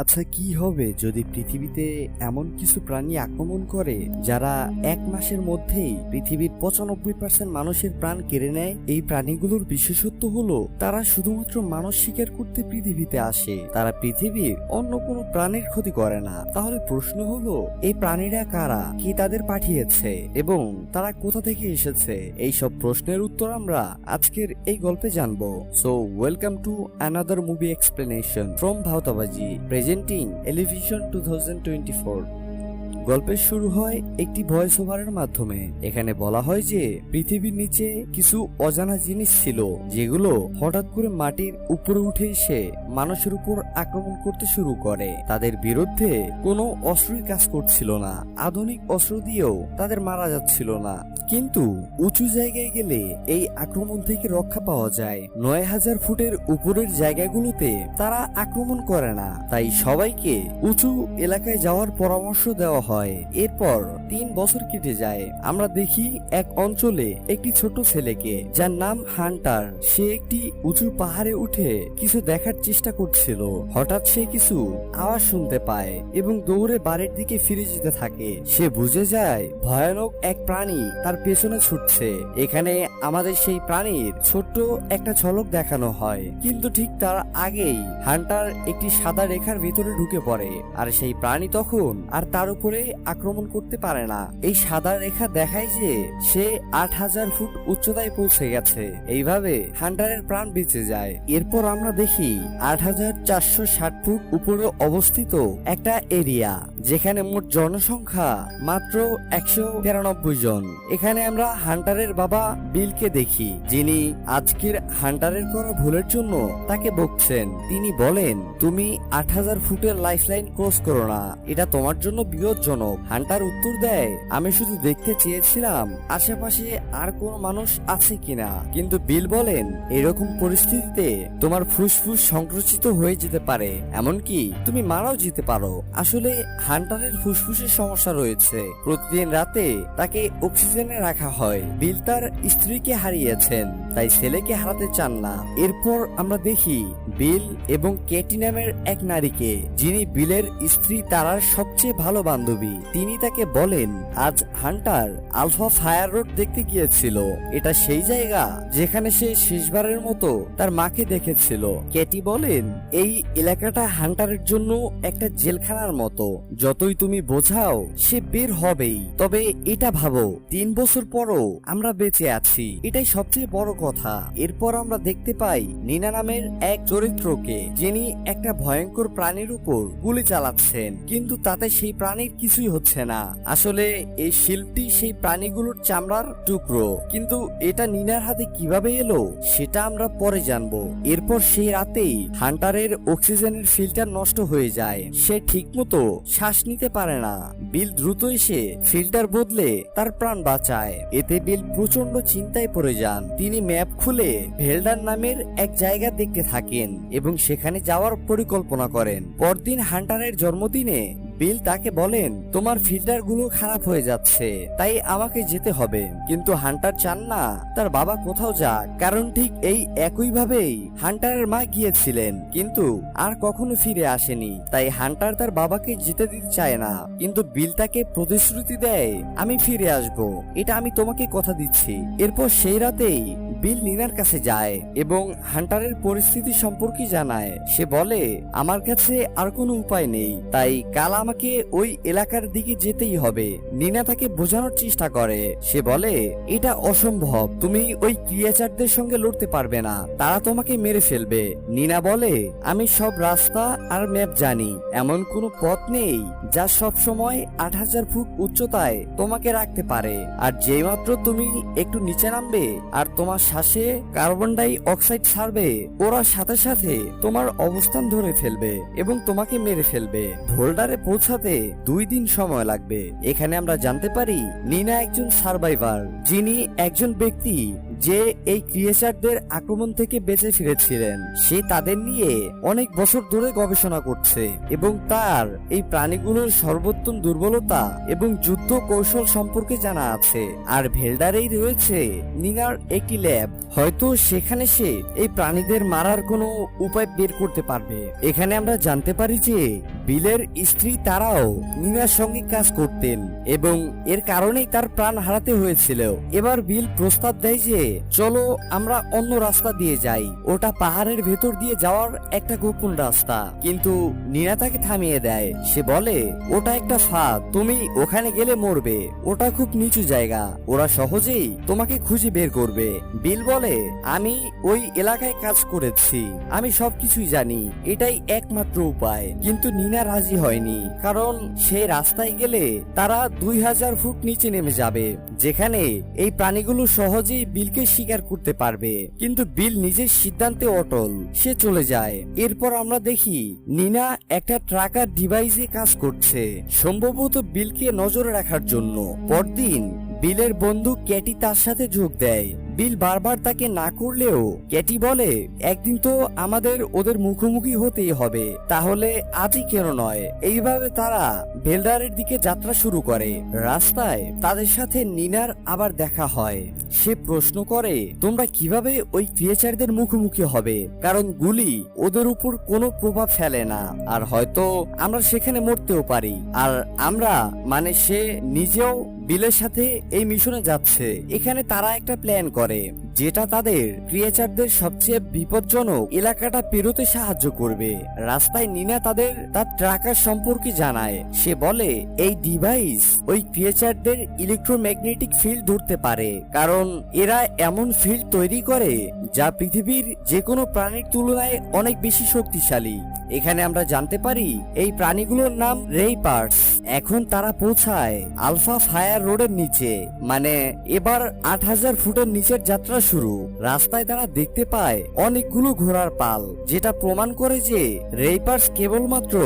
আচ্ছা কি হবে যদি পৃথিবীতে এমন কিছু প্রাণী আক্রমণ করে যারা এক মাসের মধ্যেই পৃথিবীর পঁচানব্বই পার্সেন্ট মানুষের প্রাণ কেড়ে নেয়? এই প্রাণীগুলোর বিশেষত্ব হলো তারা শুধুমাত্র মানুষ শিকার করতে পৃথিবীতে আসে। তারা পৃথিবীর অন্য কোনো প্রাণীর ক্ষতি করে না। তাহলে প্রশ্ন হলো, এই প্রাণীরা কারা? কি তাদের পাঠিয়েছে? এবং তারা কোথা থেকে এসেছে? এই সব প্রশ্নের উত্তর আমরা আজকের এই গল্পে জানব। So welcome to another movie explanation from Bhaotabaji presenting Elevision two গল্পের শুরু হয় একটি ভয়েস ওভারের মাধ্যমে। এখানে বলা হয় যে, পৃথিবীর নিচে কিছু অজানা জিনিস ছিল, যেগুলো হঠাৎ করে মাটির উপরে উঠে এসে মানুষের উপর আক্রমণ করতে শুরু করে। তাদের বিরুদ্ধে কোনো অস্ত্রই কাজ করছিল না, আধুনিক অস্ত্র দিয়েও তাদের মারা যাচ্ছিল না। কিন্তু উঁচু জায়গায় গেলে এই আক্রমণ থেকে রক্ষা পাওয়া যায়। নয় হাজার ফুটের উপরের জায়গাগুলোতে তারা আক্রমণ করে না, তাই সবাইকে উঁচু এলাকায় যাওয়ার পরামর্শ দেওয়া হয়। এরপর তিন বছর কেটে যায়। আমরা দেখি এক অঞ্চলে একটি ছোট ছেলেকে, যার নাম হান্টার। সে একটি উঁচু পাহাড়ে উঠে কিছু দেখার চেষ্টা করছিল। হঠাৎ সে কিছু আওয়াজ শুনতে পায় এবং দৌড়ে বাড়ির দিকে ফিরে যেতে থাকে। সে বুঝে যায়, ভয়ানক এক প্রাণী তার পেছনে ছুটছে। এখানে আমাদের সেই প্রাণীর ছোট্ট একটা ঝলক দেখানো হয়। কিন্তু ঠিক তার আগেই হান্টার একটি সাদা রেখার ভিতরে ঢুকে পড়ে। আর সেই প্রাণী তখন আর তার উপরে আক্রমণ করতে পারে না। এই সাদা রেখা দেখায় যে সে আট হাজার ফুট উচ্চতায় পৌঁছে গেছে। এইভাবে হান্টারের প্রাণ বেঁচে যায়। এরপর আমরা দেখি আট হাজার চারশো ষাট ফুট উপরে অবস্থিত একটা এরিয়া, যেখানে মোট জনসংখ্যা মাত্র একশো তিরানব্বই জন। এখানে আমরা হান্টারের বাবা বিলকে দেখি, যিনি আজকের হান্টারের করা ভুলের জন্য তাকে বকছেন। তিনি বলেন, তুমি আট হাজার ফুটের লাইফলাইন ক্রস করো না। এটা তোমার জন্য বিপজ্জনক হান্টার উত্তর দেয়, আমি শুধু দেখতে চেয়েছিলাম, আশেপাশে আর কোনো মানুষ আছে কিনা। কিন্তু বিল বলেন, এরকম পরিস্থিতিতে তোমার ফুসফুস সংকুচিত হয়ে যেতে পারে। এমনকি তুমি মারাও যেতে পারো। আসলে হান্টারের ফুসফুসের সমস্যা রয়েছে। প্রতিদিন রাতে তাকে অক্সিজেনে রাখা হয়। বিল তার স্ত্রীকে হারিয়েছেন, তাই ছেলেকে হারাতে চান না। এরপর আমরা দেখি বিল এবং কেটি নামের এক নারীকে, যিনি বিলের স্ত্রী তারার সবচেয়ে ভালো বান্ধবী। তিনি তাকে বলেন, আজ হান্টার আলফা ফায়ার রোড দেখতে গিয়েছিল। এটা সেই জায়গা যেখানে সে শেষবারের মতো তার মাকে দেখেছিল। কেটি বলেন, এই এলাকাটা হান্টারের জন্য একটা জেলখানার মতো। যতই তুমি বোঝাও, সে বের হবেই। তবে এটা ভাবো, তিন বছর পরও আমরা বেঁচে আছি। এটাই সবচেয়ে বড় কথা। এরপর আমরা দেখতে পাই, নিনা নামের এক চরিত্রকে যিনি একটা ভয়ঙ্কর প্রাণীর উপর গুলি চালাচ্ছেন, কিন্তু তাতে সেই প্রাণীর কিছুই হচ্ছে না। আসলে এই শিল্পটি সেই প্রাণীগুলোর চামড়ার টুকরো। কিন্তু এটা নিনার হাতে কীভাবে এলো, সেটা আমরা পরে জানব। এরপর সেই রাতেই হান্টারের অক্সিজেনের ফিল্টার নষ্ট হয়ে যায়। সে ঠিকমতো শ্বাস নিতে পারে না। বিল দ্রুত এসে ফিল্টার বদলে তার প্রাণ বাঁচায়। এতে বিল প্রচণ্ড চিন্তায় পড়ে যান। তিনি ম্যাপ খুলে ভেলডার নামের এক জায়গা দেখতে থাকেন। এবং সেখানে যাওয়ার পরিকল্পনা করেন। পরদিন হান্টারের জন্মদিনে বিল তাকে বলেন, তোমার ফিল্টারগুলো খারাপ হয়ে যাচ্ছে, তাই আমাকে যেতে হবে। কিন্তু হান্টার চান না, তার বাবা কোথাও যাক, কারণ ঠিক এই একই ভাবেই হান্টারের মা গিয়েছিলেন, কিন্তু আর কখনো ফিরে আসেনি। তাই হান্টার তার বাবাকে যেতে দিতে চায় না, কিন্তু বিল তাকে প্রতিশ্রুতি দেয়, আমি ফিরে আসব, এটা আমি তোমাকে কথা দিচ্ছি। এরপর সেই রাতেই বিল নিনার কাছে যায় এবং হান্টারের পরিস্থিতি সম্পর্কে জানায়। সে বলে, আমার কাছে আর কোনো উপায় নেই। তাই কাল আমাকে ওই এলাকার দিকে যেতেই হবে। নিনা তাকে বোঝানোর চেষ্টা করে। সে বলে, এটা অসম্ভব। তুমি ওই ক্রিয়েচারদের সঙ্গে লড়তে পারবে না। তারা তোমাকে মেরে ফেলবে। নিনা বলে, আমি সব রাস্তা আর ম্যাপ জানি। এমন কোনো পথ নেই যা সব সময় আট হাজার ফুট উচ্চতায় তোমাকে রাখতে পারে। আর যেই মাত্র তুমি একটু নিচে নামবে আর তোমার শ্বাসে কার্বন ডাই অক্সাইড ছাড়বে, ওরা সাথে সাথে তোমার অবস্থান ধরে ফেলবে এবং তোমাকে মেরে ফেলবে। ভোল্ডারে পৌঁছাতে দুই দিন সময় লাগবে। এখানে আমরা জানতে পারি, নিনা একজন সার্ভাইভার, যিনি একজন ব্যক্তি যে এই ক্রিয়েচারদের আক্রমণ থেকে বেঁচে ফিরেছিলেন। সে তাদের নিয়ে অনেক বছর ধরে গবেষণা করছে এবং তার এই প্রাণীগুলোর সর্বোত্তম দুর্বলতা এবং যুদ্ধ কৌশল সম্পর্কে জানা আছে। আর ভেলডারেই রয়েছে নিনার একটি ল্যাব। হয়তো সেখানে সে এই প্রাণীদের মারার কোনো উপায় বের করতে পারবে। এখানে আমরা জানতে পারি যে বিলের স্ত্রী তারাও নিনার সঙ্গে কাজ করতেন এবং এর কারণেই তার প্রাণ হারাতে হয়েছিল। এবার বিল প্রস্তাব দেয় যে, চলো, আমরা অন্য রাস্তা দিয়ে যাই। ওটা পাহাড়ের ভেতর দিয়ে যাওয়ার একটা গোপন রাস্তা। কিন্তু নীরা তাকে থামিয়ে দেয়। সে বলে, ওটা একটা ফাঁদ। তুমি ওখানে গেলে মরবে। ওটা খুব নিচু জায়গা। ওরা সহজেই তোমাকে খুঁজে বের করবে। বিল বলে, আমি ওই এলাকায় কাজ করেছি। আমি সবকিছুই জানি। এটাই একমাত্র উপায়। কিন্তু নিনা রাজি হয়নি। কারণ সেই রাস্তায় গেলে তারা দুই হাজার ফুট নিচে নেমে যাবে, যেখানে এই প্রাণীগুলো সহজেই বিলকে শিকার করতে পারবে। কিন্তু বিল নিজের সিদ্ধান্তে অটল, সে চলে যায়। এরপর আমরা দেখি নিনা একটা ট্রাকার ডিভাইসে কাজ করছে, সম্ভবত বিলকে নজরে রাখার জন্য। পরদিন বিলের বন্ধু ক্যাটি তার সাথে যোগ দেয়। বিল বারবার তাকে না করলেও ক্যাটি বলে, একদিন তো আমাদের ওদের মুখোমুখি হতেই হবে। তাহলে আজই কেন নয়? এইভাবে তারা ভেলডারের দিকে যাত্রা শুরু করে। রাস্তায় তাদের সাথে নিনার আবার দেখা হয়। সে প্রশ্ন করে, তোমরা কীভাবে ওই ক্রিয়েচারদের মুখোমুখি হবে? কারণ গুলি ওদের উপর কোনো প্রভাব ফেলে না। আর হয়তো আমরা সেখানে মরতেও পারি। আর আমরা মানে সে নিজেও বিলের সাথে এই মিশনে যাচ্ছে। এখানে তারা একটা প্ল্যান করে। যেটা তাদের ক্রিয়েচারদের সবচেয়ে বিপজ্জনক এলাকাটা পেরোতে সাহায্য করবে। রাস্তায় নিনা তাদের, তার ট্রাকার সম্পর্কে জানায়। সে বলে, এই ডিভাইস ওই ক্রিয়েচারদের ইলেকট্রোম্যাগনেটিক ফিল্ড ধরতে পারে, কারণ এরা এমন ফিল্ড তৈরি করে যা পৃথিবীর যে কোনো প্রাণীর তুলনায় অনেক বেশি শক্তিশালী। এখানে আমরা জানতে পারি এই প্রাণীগুলোর নাম রেইপার্স এখন তারা পৌঁছায় আলফা ফায়ার রোডের নিচে। মানে এবার আট হাজার ফুটের নিচের যাত্রা শুরু। রাস্তায় তারা দেখতে পায় অনেকগুলো ঘোড়ার পাল, যেটা প্রমাণ করে যে রেইপার্স কেবলমাত্র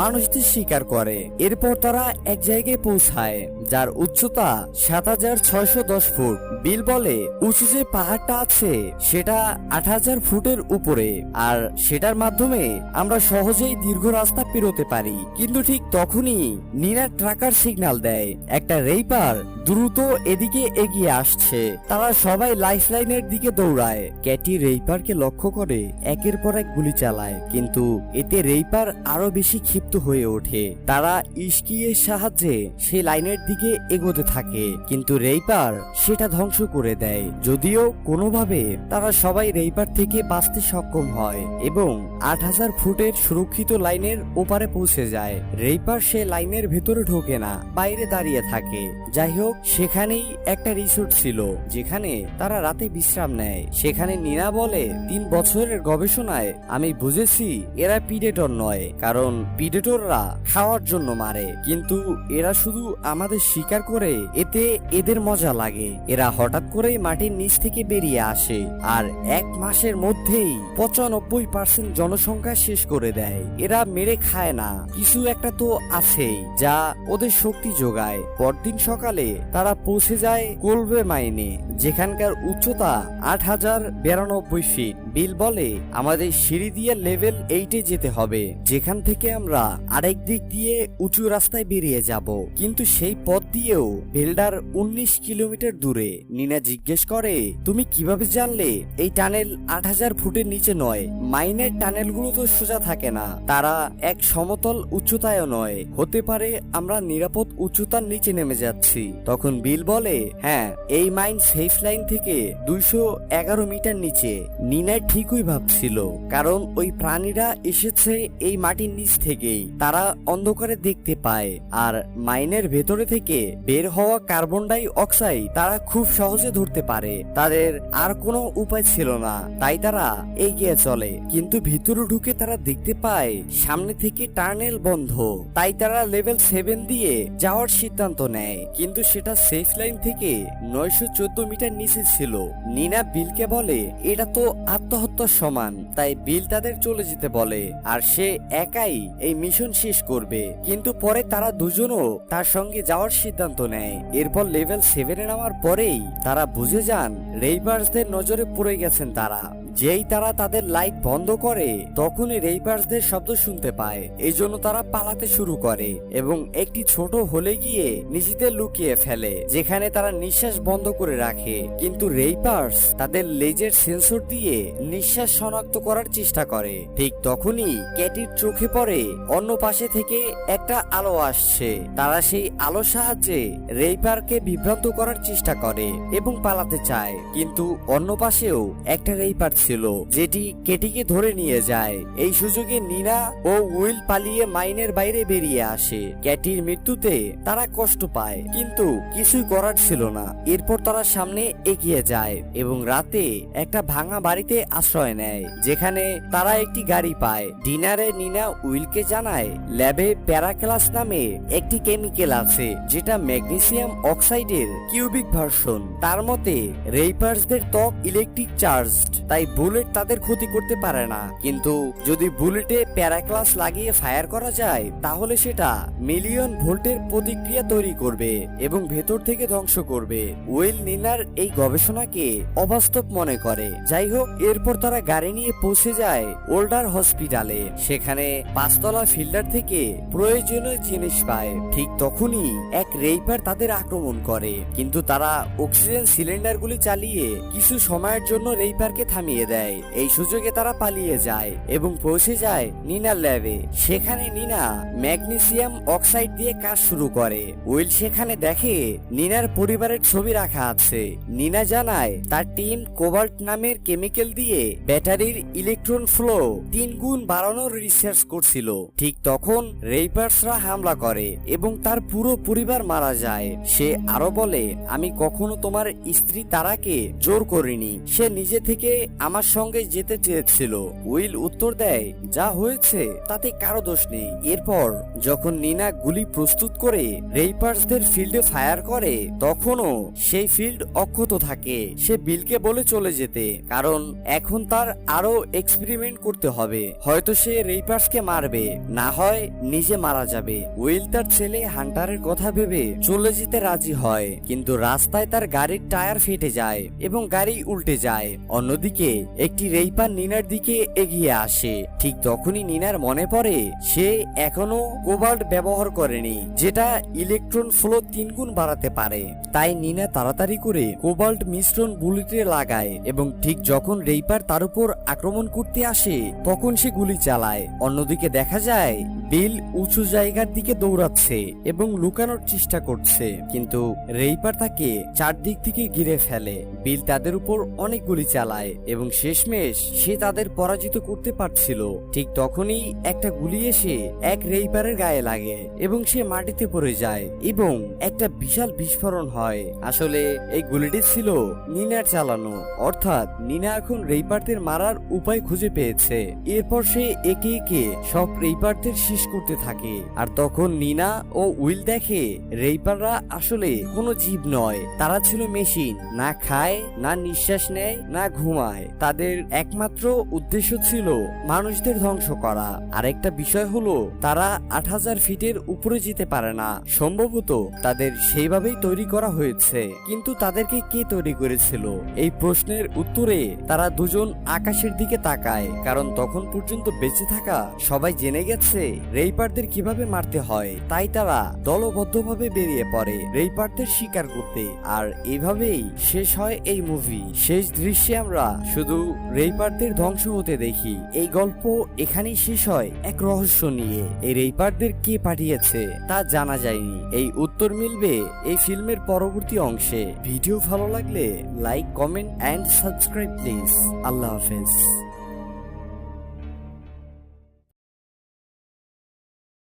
মানুষদের শিকার করে। এরপর তারা এক জায়গায় পৌঁছায়, যার উচ্চতা সাত হাজার ছয়শো দশ ফুট। বিল বলে, উঁচু যে পাহাড়টা আছে, সেটা আট হাজার ফুটের উপরে। আর সেটার মাধ্যমে আমরা সহজেই দীর্ঘ রাস্তা পেরোতে পারি। কিন্তু ঠিক তখনই নিনা ট্রাকার সিগন্যাল দেয়। একটা রেইপার দ্রুত এদিকে এগিয়ে আসছে। তারা সবাই লাইফ লাইনের দিকে দৌড়ায়। ক্যাটি রেইপারকে লক্ষ্য করে একের পর এক গুলি চালায়। কিন্তু এতে রেইপার আরও বেশি ক্ষিপ্ত হয়ে ওঠে। তারা ইস্কিয়ের সাহায্যে সেই লাইনের দিকে এগোতে থাকে। কিন্তু রেইপার সেটা ধ্বংস করে দেয়। যদিও কোনোভাবে তারা সবাই রেইপার থেকে বাঁচতে সক্ষম হয় এবং আট হাজার ফুটের সুরক্ষিত লাইনের ওপারে পৌঁছে যায়। রেইপার সে লাইনের ভেতরে ঢোকে না, বাইরে দাঁড়িয়ে থাকে। যাই হোক সেখানেই একটা রিসোর্ট ছিল, যেখানে তারা রাতে বিশ্রাম নেয়। সেখানে নিনা বলে, তিন বছরের গবেষণায় আমি বুঝেছি এরা পিডেটর নয়, কারণ পিডেটররা খাওয়ার জন্য মারে। কিন্তু এরা শুধু আমাদের শিকার করে, এতে এদের মজা লাগে। এরা হঠাৎ করেই মাটির নিচ থেকে বেরিয়ে আসে, আর এক মাসের মধ্যেই পঁচানব্বই পার্সেন্ট জনসংখ্যা শেষ করে দেয়। এরা মেরে খায় না। কিছু একটা তো আছেই যা ওদের শক্তি যোগায়। পরদিন সকালে তারা পৌঁছে যায় কোলবে মাইনে। যেখানকার উচ্চতা আট হাজার বিরানব্বই ফিট বিল বলে, আমাদের সিঁড়ি দিয়ে লেভেল এইটে যেতে হবে। যেখান থেকে আমরা আরেক দিক দিয়ে উঁচু রাস্তায় বেরিয়ে যাব। কিন্তু সেই পথ দিয়েও ভেলডার উনিশ কিলোমিটার দূরে। নিনা জিজ্ঞেস করে, তুমি কীভাবে জানলে? এই টানেল আট হাজার ফুটের নিচে নয়। মাইনের টানেলগুলো তো সোজা থাকে না। তারা এক সমতল উচ্চতায়ও নয়। হতে পারে আমরা নিরাপদ উচ্চতার নিচে নেমে যাচ্ছি। তখন বিল বলে হ্যাঁ এই মাইন সেফ লাইন থেকে দুইশো এগারো মিটার নিচে। নিনা ঠিকই ভাবছিল, কারণ ওই প্রাণীরা এসেছে এই মাটির নিচ থেকেই। তারা অন্ধকারে দেখতে পায়, আর মাইনের ভেতরে থেকে বের হওয়া কার্বন ডাই অক্সাইড তারা খুব সহজে ধরতে পারে। তাদের আর কোনো উপায় ছিল না, তাই তারা এগিয়ে চলে, কিন্তু ভিতরে ঢুকে তারা দেখতে দেখতে পায়, সামনে থেকে টার্নেল বন্ধ। তাই তারা লেভেল সেভেন দিয়ে যাওয়ার সিদ্ধান্ত নেয়। কিন্তু সেটা সেফ লাইন থেকে নয়শো চোদ্দ মিটার নিচে ছিল। নিনা বিলকে বলে, এটা তো আত্মহত্যার সমান। তাই বিল তাদের চলে যেতে বলে, আর সে একাই এই মিশন শেষ করবে। কিন্তু পরে তারা দুজনও তার সঙ্গে যাওয়ার সিদ্ধান্ত নেয়। এরপর লেভেল সেভেনে নামার পরেই তারা বুঝে যান, রেইবার্সদের নজরে পড়ে গেছেন তারা। যেই তারা তাদের লাইট বন্ধ করে, তখনই রেইবার্সদের শব্দ শুনতে পায়। এই জন্য তারা পালাতে শুরু করে এবং একটি ছোট হলে গিয়ে নিজেদের লুকিয়ে ফেলে, যেখানে তারা নিঃশ্বাস বন্ধ করে রাখে। কিন্তু রেইপার্স তাদের লেজের সেন্সর দিয়ে নিঃশ্বাস শনাক্ত করার চেষ্টা করে। ঠিক তখনই ক্যাটির চোখে পড়ে অন্য পাশে থেকে একটা আলো আসছে। তারা সেই আলোর সাহায্যে রেইপারকে বিভ্রান্ত করার চেষ্টা করে এবং পালাতে চায়। কিন্তু অন্য পাশেও একটা রেইপার ছিল, যেটি কেটিকে ধরে নিয়ে যায়। এই সুযোগে নিনা ও উইল পালিয়ে মাইনের বাইরে বেরিয়ে আসে। ক্যাটির মৃত্যুতে তারা কষ্ট পায়, কিন্তু কিছুই করার ছিল না। এরপর তারা সামনে এগিয়ে যায় এবং রাতে একটা ভাঙা বাড়িতে আশ্রয় নেয়, যেখানে তারা একটি গাড়ি পায়। ডিনারে নিনা উইলকে জানায়, ল্যাবে প্যারাক্লাস নামে একটি কেমিক্যাল আছে, যেটা ম্যাগনেসিয়াম অক্সাইডের কিউবিক ভার্সন। তার মতে, রেইপার্সদের ত্বক ইলেকট্রিক চার্জড, তাই বুলেট তাদের ক্ষতি করতে পারে না। কিন্তু যদি বুলেটে প্যারাক্লাস লাগিয়ে ফায়ার করা যায়, তাহলে সেটা মিলিয়ন ভোল্টের প্রতিক্রিয়া তৈরি করবে এবং ভেতর থেকে ধ্বংস করবে। ওয়েল নিনার এই গবেষণাকে অবাস্তব মনে করে। যাই হোক, এরপর তারা গাড়ি নিয়ে পৌঁছে যায় ওল্ডার হসপিটালে। সেখানে পাঁচতলা ফিল্ডার থেকে প্রয়োজনীয় জিনিস পায়। ঠিক তখনই এক রেইপার তাদের আক্রমণ করে। কিন্তু তারা অক্সিজেন সিলিন্ডারগুলি চালিয়ে কিছু সময়ের জন্য রেইপারকে থামিয়ে দেয়। এই সুযোগে তারা পালিয়ে যায় এবং পৌঁছে যায় নিনার ল্যাবে। সেখানে নিনা ম্যাগনেসিয়াম অক্সাইড দিয়ে কাজ শুরু করে। উইল সেখানে দেখে নিনার পরিবারের ছবি রাখা আছে। নিনা জানায়, তার টিম কোবাল্ট নামের কেমিক্যাল দিয়ে ব্যাটারির ইলেকট্রন ফ্লো তিন গুণ বাড়ানোর রিসার্চ করছিল। ঠিক তখন রেইপার্সরা হামলা করে এবং তার পুরো পরিবার মারা যায়। সে আরও বলে, আমি কখনো তোমার স্ত্রী তারাকে জোর করিনি। সে নিজে থেকে আমার সঙ্গে যেতে চেয়েছিল। উইল উত্তর দেয়, যা হয়েছে, তাতে কারও দোষ নেই। এরপর যখন নিনা গুলি প্রস্তুত করে রেইপার্সদের ফিল্ডে ফায়ার করে, তখনও সেই ফিল্ড অক্ষত থাকে। সে বিলকে বলে চলে যেতে, কারণ এখন তার আরও এক্সপেরিমেন্ট করতে হবে। হয়তো সে রেইপার্সকে মারবে, না হয় নিজে মারা যাবে। উইল তার ছেলে হান্টারের কথা ভেবে চলে যেতে রাজি হয়, কিন্তু রাস্তায় তার গাড়ির টায়ার ফেটে যায় এবং গাড়ি উল্টে যায়। অন্যদিকে একটি রেইপার নিনার দিকে এগিয়ে আসে। ঠিক তখনই নিনার মনে পড়ে, সে এখনও কোবাল্ট ব্যবহার করেনি, যেটা ইলেকট্রন ফ্লো তিন গুণ বাড়াতে পারে। তাই নিনা তাড়াতাড়ি করে কোবাল্ট মিশ্রণ বুলেটে লাগায় এবং ঠিক যখন রেইপার তার উপর আক্রমণ করতে আসে, তখন সে গুলি চালায়। অন্যদিকে দেখা যায়, বিল উঁচু জায়গার দিকে দৌড়াচ্ছে এবং লুকানোর চেষ্টা করছে। কিন্তু রেইপার তাকে চারদিক থেকে ঘিরে ফেলে। বিল তাদের উপর অনেক গুলি চালায় এবং শেষমেশ সে তাদের পরাজিত করতে পারছিল। ঠিক তখনই একটা গুলি এসে এক রেইপারের গায়ে লাগে এবং সে মাটিতে পড়ে যায় এবং একটা বিশাল বিস্ফোরণ হয়। আসলে এই গুলিটি ছিল নিনার চালানো। অর্থাৎ নিনা এখন রেইপারদের মারার উপায় খুঁজে পেয়েছে। এরপর সে একে একে সব রেইপারদের শেষ করতে থাকে। আর তখন নিনা ও উইল দেখে রেইপাররা আসলে কোনো জীব নয়। তারা ছিল মেশিন। না খায়, না নিঃশ্বাস নেয়, না ঘুমায়। তাদের একমাত্র উদ্দেশ্য ছিল মানুষদের ধ্বংস করা। আরেকটা বিষয় হলো, তারা আট হাজার ফিটের উপরে যেতে পারে না। সম্ভবত তাদের সেইভাবেই তৈরি করা হয়েছে। কিন্তু তাদেরকে কে তৈরি করেছিল? এই প্রশ্নের উত্তরে তারা দুজন আকাশের দিকে তাকায়, কারণ তখন পর্যন্ত বেঁচে থাকা সবাই জেনে গেছে রেইপারদের কীভাবে মারতে হয়। তাই তারা দলবদ্ধভাবে বেরিয়ে পড়ে রেইপারদের শিকার করতে। আর এভাবেই শেষ হয় এই মুভি শেষ দৃশ্যে আমরা শুধু রেইপারদের ধ্বংস হতে দেখি। এই গল্প এখানেই শেষ হয় এক রহস্য নিয়ে। এই রেইপারদের কে পাঠিয়েছে তা জানা যায়নি। এই উত্তর মিলবে এই ফিল্মের পরবর্তী অংশে। ভিডিও ভালো লাগলে like, comment, and subscribe please. আল্লাহ হাফেজ।